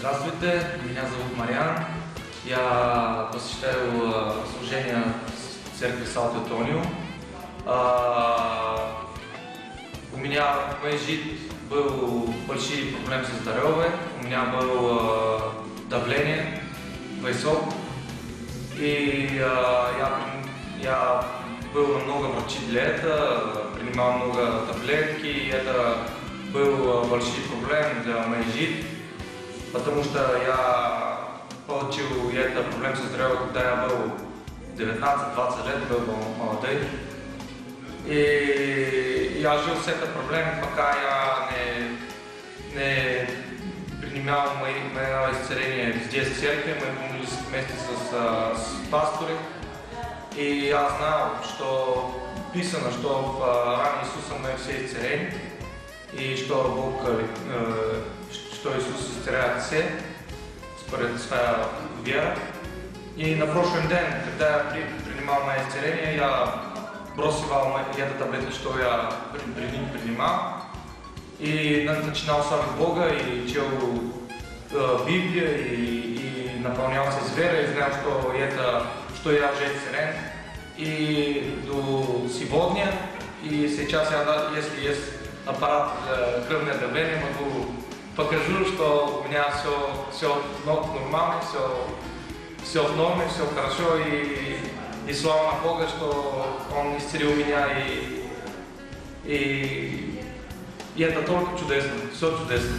Здравствуйте, меня зовут Мариан. Я посещаю служение в церкви Салт-Антонио. У меня в моей жизни был большие проблемы со здоровьем. У меня было давление высок. И я, я был много врачей для этого, принимал много таблетки, и это был большой проблем для моей жизни, потому что я получил это проблем со здоровьем, когда я был 19-20 лет, был молодой. И я жил с этой проблемой, пока я не, не принимал мои, мое исцеление здесь, в церкви. Мы помолились вместе с, с, пастором. И я знал, что писано, что в э, ране Иисуса мы все исцеления. И что Бог, что Иисус исцеляет все според своя вера. И на прошлый день, когда я при, принимал мое исцеление, я бросил эту таблетку, что я при, при, принимал. И начинал славить Бога, и чел э, Библию, и, и наполнялся с верой, и знал, что, это, что я уже исцелен. И до сегодня, и сейчас я, если есть аппарат для давление, могу покажу, что у меня все, все нормально, все, все в норме, все хорошо, и, и слава Бога, что Он исцелил меня, и, и, и это только чудесно, все чудесно.